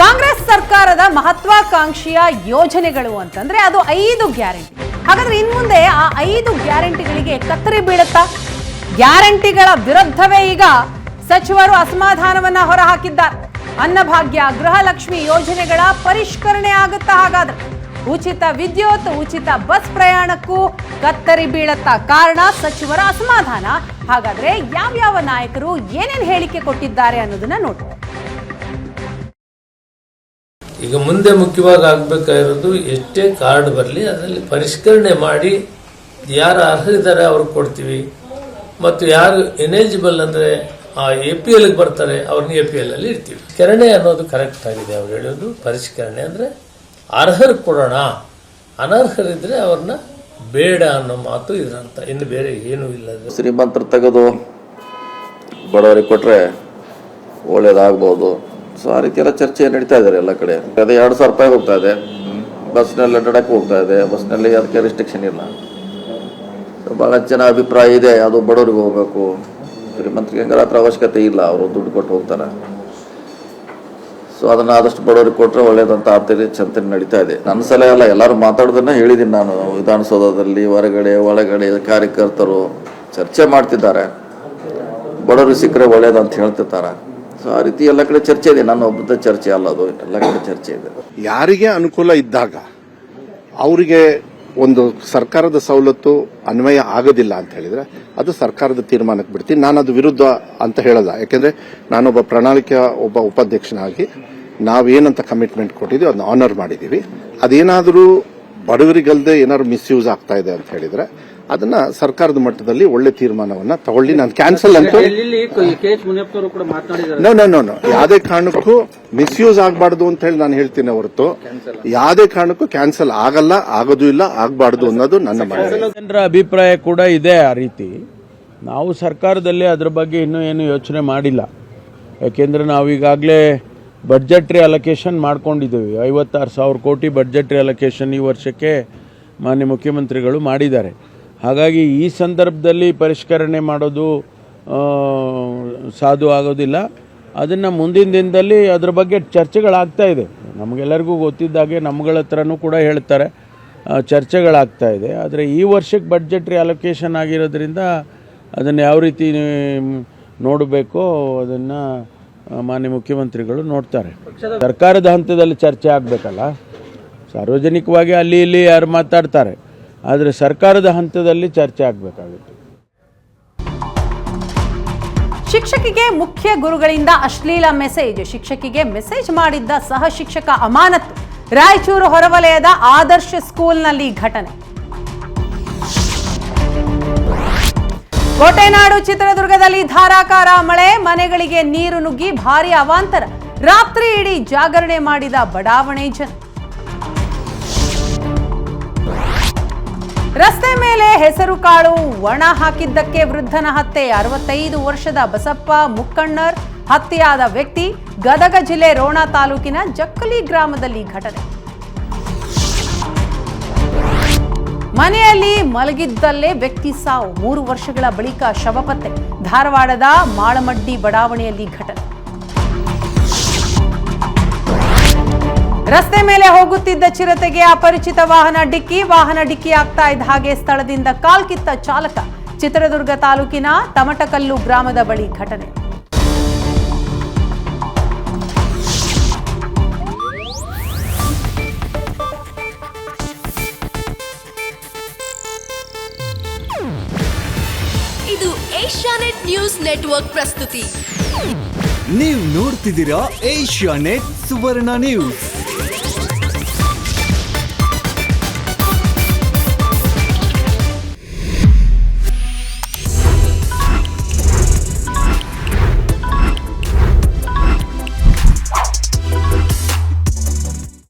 ಕಾಂಗ್ರೆಸ್ ಸರ್ಕಾರದ ಮಹತ್ವಾಕಾಂಕ್ಷಿಯ ಯೋಜನೆಗಳು ಅಂತಂದ್ರೆ ಅದು ಐದು ಗ್ಯಾರಂಟಿ. ಹಾಗಾದ್ರೆ ಇನ್ ಮುಂದೆ ಆ ಐದು ಗ್ಯಾರಂಟಿಗಳಿಗೆ ಕತ್ತರಿ ಬೀಳುತ್ತಾ? ಗ್ಯಾರಂಟಿಗಳ ವಿರುದ್ಧವೇ ಈಗ ಸಚಿವರು ಅಸಮಾಧಾನವನ್ನ ಹೊರಹಾಕಿದ್ದಾರೆ. ಅನ್ನಭಾಗ್ಯ, ಗೃಹಲಕ್ಷ್ಮಿ ಯೋಜನೆಗಳ ಪರಿಷ್ಕರಣೆ ಆಗುತ್ತಾ ಹಾಗಾದ್ರೆ? ಉಚಿತ ವಿದ್ಯುತ್, ಉಚಿತ ಬಸ್ ಪ್ರಯಾಣಕ್ಕೂ ಕತ್ತರಿ ಬೀಳತ್ತಾ? ಕಾರಣ ಸಚಿವರ ಅಸಮಾಧಾನ. ಹಾಗಾದ್ರೆ ಯಾವ್ಯಾವ ನಾಯಕರು ಏನೇನು ಹೇಳಿಕೆ ಕೊಟ್ಟಿದ್ದಾರೆ ಅನ್ನೋದನ್ನ ನೋಡೋಣ ಈಗ ಮುಂದೆ ಮುಖ್ಯವಾಗಿ ಆಗಬೇಕಾಗಿರೋದು ಎಷ್ಟೇ ಕಾರ್ಡ್ ಬರಲಿ ಅದರಲ್ಲಿ ಪರಿಷ್ಕರಣೆ ಮಾಡಿ ಯಾರು ಅರ್ಹರಿದ್ದಾರೆ ಅವ್ರಿಗೆ ಕೊಡ್ತೀವಿ. ಮತ್ತು ಯಾರು ಎನೇಜಿಬಲ್ ಅಂದರೆ ಆ ಎ ಪಿ ಎಲ್ಗೆ ಬರ್ತಾರೆ ಅವ್ರನ್ನ ಎ ಪಿ ಎಲ್ ಅಲ್ಲಿ ಇರ್ತೀವಿ ಕೆರಣೆ ಅನ್ನೋದು ಕರೆಕ್ಟ್ ಆಗಿದೆ ಅವ್ರು ಹೇಳೋದು ಪರಿಷ್ಕರಣೆ ಅಂದರೆ ಅರ್ಹರು ಕೊಡೋಣ. ಅನರ್ಹರಿದ್ರೆ ಅವ್ರನ್ನ ಬೇಡ ಅನ್ನೋ ಮಾತು ಇದರಂತ ಇನ್ನು ಬೇರೆ ಏನೂ ಇಲ್ಲ ಶ್ರೀಮಂತರು ತೆಗೆದು ಬಡವರಿಗೆ ಕೊಟ್ಟರೆ ಒಳ್ಳೇದಾಗ್ಬೋದು. ಸೊ ಆ ರೀತಿ ಎಲ್ಲ ಚರ್ಚೆ ನಡೀತಾ ಇದ್ದಾರೆ ಎಲ್ಲ ಕಡೆ. ಅದೇ ಎರಡು ಸಾವಿರ ರೂಪಾಯಿ ಹೋಗ್ತಾ ಇದೆ. ಬಸ್ನಲ್ಲಿ ಅಡ್ಡಾಡಕ್ಕೆ ಹೋಗ್ತಾ ಇದೆ. ಬಸ್ನಲ್ಲಿ ಅದಕ್ಕೆ ರಿಸ್ಟ್ರಿಕ್ಷನ್ ಇಲ್ಲ. ಭಾಳ ಜನ ಅಭಿಪ್ರಾಯ ಇದೆ. ಅದು ಬಡವರಿಗೆ ಹೋಗ್ಬೇಕು. ಶ್ರೀಮಂತರಿಗೆ ಹೆಂಗಾರ ಹತ್ರ ಅವಶ್ಯಕತೆ ಇಲ್ಲ. ಅವರು ದುಡ್ಡು ಕೊಟ್ಟು ಹೋಗ್ತಾರೆ. ಸೊ ಅದನ್ನ ಆದಷ್ಟು ಬಡವರಿಗೆ ಕೊಟ್ಟರೆ ಒಳ್ಳೇದಂತ ಆರ್ಥಿಕ ಚಿಂತನೆ ನಡೀತಾ ಇದೆ. ನನ್ನ ಸಲಹೆ ಅಲ್ಲ, ಎಲ್ಲರೂ ಮಾತಾಡೋದನ್ನ ಹೇಳಿದ್ದೀನಿ ನಾನು ವಿಧಾನಸೌಧದಲ್ಲಿ, ಹೊರಗಡೆ, ಒಳಗಡೆ ಕಾರ್ಯಕರ್ತರು ಚರ್ಚೆ ಮಾಡ್ತಿದ್ದಾರೆ. ಬಡವರಿಗೆ ಸಿಕ್ಕರೆ ಒಳ್ಳೇದಂತ ಹೇಳ್ತಿರ್ತಾರೆ. ಆ ರೀತಿ ಎಲ್ಲ ಕಡೆ ಚರ್ಚೆ ಇದೆ. ನನ್ನ ಒಬ್ಬದ ಚರ್ಚೆ ಅಲ್ಲ, ಅದು ಎಲ್ಲ ಕಡೆ ಚರ್ಚೆ ಇದೆ. ಯಾರಿಗೆ ಅನುಕೂಲ ಇದ್ದಾಗ ಅವರಿಗೆ ಒಂದು ಸರ್ಕಾರದ ಸವಲತ್ತು ಅನ್ವಯ ಆಗೋದಿಲ್ಲ ಅಂತ ಹೇಳಿದ್ರೆ ಅದು ಸರ್ಕಾರದ ತೀರ್ಮಾನಕ್ಕೆ ಬಿಡ್ತೀನಿ. ನಾನು ಅದು ವಿರುದ್ಧ ಅಂತ ಹೇಳಲ್ಲ. ಯಾಕೆಂದ್ರೆ ನಾನೊಬ್ಬ ಪ್ರಣಾಳಿಕೆ, ಒಬ್ಬ ಉಪಾಧ್ಯಕ್ಷನಾಗಿ ನಾವೇನಂತ ಕಮಿಟ್ಮೆಂಟ್ ಕೊಟ್ಟಿದ್ದೀವಿ ಅದನ್ನ ಆನರ್ ಮಾಡಿದ್ದೀವಿ. ಅದೇನಾದರೂ ಬಡವರಿಗಲ್ದೆ ಏನಾದ್ರು ಮಿಸ್ಯೂಸ್ ಆಗ್ತಾ ಇದೆ ಅಂತ ಹೇಳಿದ್ರೆ ಅದನ್ನ ಸರ್ಕಾರದ ಮಟ್ಟದಲ್ಲಿ ಒಳ್ಳೆ ತೀರ್ಮಾನವನ್ನ ತಗೊಳ್ಳಿ. ನಾನು ಕ್ಯಾನ್ಸಲ್ ಅಂತ ನೋ ನೋ ನೋ ನೋ ಯಾವುದೇ ಕಾರಣಕ್ಕೂ ಮಿಸ್ಯೂಸ್ ಆಗಬಾರ್ದು ಅಂತ ಹೇಳಿ ನಾನು ಹೇಳ್ತೀನಿ ಹೊರತು. ಯಾವುದೇ ಕಾರಣಕ್ಕೂ ಕ್ಯಾನ್ಸಲ್ ಆಗಲ್ಲ ಆಗೋದು ಇಲ್ಲ ಆಗಬಾರ್ದು ಅನ್ನೋದು ನನ್ನ ಜನರ ಅಭಿಪ್ರಾಯ ಕೂಡ ಇದೆ ಆ ರೀತಿ. ನಾವು ಸರ್ಕಾರದಲ್ಲಿ ಅದ್ರ ಬಗ್ಗೆ ಇನ್ನೂ ಏನು ಯೋಚನೆ ಮಾಡಿಲ್ಲ. ಯಾಕೆಂದ್ರೆ ನಾವು ಈಗಾಗಲೇ ಬಡ್ಜೆಟ್ರಿ ಅಲೊಕೇಶನ್ ಮಾಡ್ಕೊಂಡಿದ್ದೀವಿ. ಐವತ್ತಾರು ಸಾವಿರ ಕೋಟಿ ಬಡ್ಜೆಟ್ರಿ ಅಲೊಕೇಶನ್ ಈ ವರ್ಷಕ್ಕೆ ಮಾನ್ಯ ಮುಖ್ಯಮಂತ್ರಿಗಳು ಮಾಡಿದ್ದಾರೆ. ಹಾಗಾಗಿ ಈ ಸಂದರ್ಭದಲ್ಲಿ ಪರಿಷ್ಕರಣೆ ಮಾಡೋದು ಸಾಧು ಆಗೋದಿಲ್ಲ. ಅದನ್ನು ಮುಂದಿನ ದಿನದಲ್ಲಿ ಅದ್ರ ಬಗ್ಗೆ ಚರ್ಚೆಗಳಾಗ್ತಾ ಇದೆ. ನಮಗೆಲ್ಲರಿಗೂ ಗೊತ್ತಿದ್ದಾಗೆ ನಮ್ಗಳ ಹತ್ರನೂ ಕೂಡ ಹೇಳ್ತಾರೆ. ಚರ್ಚೆಗಳಾಗ್ತಾ ಇದೆ. ಆದರೆ ಈ ವರ್ಷಕ್ಕೆ ಬಡ್ಜೆಟ್ರಿ ಅಲೊಕೇಶನ್ ಆಗಿರೋದ್ರಿಂದ ಅದನ್ನು ಯಾವ ರೀತಿ ನೋಡಬೇಕೋ ಅದನ್ನು ಮಾನ್ಯ ಮುಖ್ಯಮಂತ್ರಿಗಳು ನೋಡ್ತಾರೆ. ಸರ್ಕಾರದ ಹಂತದಲ್ಲಿ ಚರ್ಚೆ ಆಗಬೇಕಲ್ಲ. ಸಾರ್ವಜನಿಕವಾಗಿ ಅಲ್ಲಿ ಇಲ್ಲಿ ಯಾರು ಮಾತಾಡ್ತಾರೆ. ಆದರೆ ಸರ್ಕಾರದ ಹಂತದಲ್ಲಿ ಚರ್ಚೆ ಆಗಬೇಕಾಗುತ್ತೆ. ಶಿಕ್ಷಕಿಗೆ ಮುಖ್ಯ ಗುರುಗಳಿಂದ ಅಶ್ಲೀಲ ಮೆಸೇಜ್. ಶಿಕ್ಷಕಿಗೆ ಮೆಸೇಜ್ ಮಾಡಿದ್ದ ಸಹ ಶಿಕ್ಷಕ ಅಮಾನತ್ತು. ರಾಯಚೂರು ಹೊರವಲಯದ ಆದರ್ಶ ಸ್ಕೂಲ್ನಲ್ಲಿ ಘಟನೆ. ಕೋಟೆನಾಡು ಚಿತ್ರದುರ್ಗದಲ್ಲಿ ಧಾರಾಕಾರ ಮಳೆ, ಮನೆಗಳಿಗೆ ನೀರು ನುಗ್ಗಿ ಭಾರಿ ಅವಾಂತರ. ರಾತ್ರಿ ಇಡೀ ಜಾಗರಣೆ ಮಾಡಿದ ಬಡಾವಣೆ ಜನ. ರಸ್ತೆ ಮೇಲೆ ಹೆಸರು ಕಾಳು, ಒಣ ಹಾಕಿದ್ದಕ್ಕೆ ವೃದ್ಧನ ಹತ್ಯೆ. ಅರವತ್ತೈದು ವರ್ಷದ ಬಸಪ್ಪ ಮುಕ್ಕಣ್ಣರ್ ಹತ್ಯೆಯಾದ ವ್ಯಕ್ತಿ ಗದಗ ಜಿಲ್ಲೆ ರೋಣ ತಾಲೂಕಿನ ಜಕ್ಕಲಿ ಗ್ರಾಮದಲ್ಲಿ ಘಟನೆ. ಮನೆಯಲ್ಲಿ ಮಲಗಿದ್ದಲ್ಲೇ ವ್ಯಕ್ತಿ ಸಾವು. ಮೂರು ವರ್ಷಗಳ ಬಳಿಕ ಶವ ಪತ್ತೆ ಧಾರವಾಡದ ಮಾಳಮಡ್ಡಿ ಬಡಾವಣೆಯಲ್ಲಿ ಘಟನೆ. ರಸ್ತೆ ಮೇಲೆ ಹೋಗುತ್ತಿದ್ದ ಚಿರತೆಗೆ ಅಪರಿಚಿತ ವಾಹನ ಡಿಕ್ಕಿ ವಾಹನ ಡಿಕ್ಕಿ ಆಗ್ತಾ ಇದ್ದ ಹಾಗೆ ಸ್ಥಳದಿಂದ ಕಾಲ್ಕಿತ್ತ ಚಾಲಕ ಚಿತ್ರದುರ್ಗ ತಾಲೂಕಿನ ತಮಟಕಲ್ಲು ಗ್ರಾಮದ ಬಳಿ ಘಟನೆ. ಇದು ಏಷ್ಯಾನೆಟ್ ನ್ಯೂಸ್ ನೆಟ್ವರ್ಕ್ ಪ್ರಸ್ತುತಿ. ನೀವು ನೋಡ್ತಿದ್ದೀರಾ ಏಷ್ಯಾನೆಟ್ ಸುವರ್ಣ ನ್ಯೂಸ್.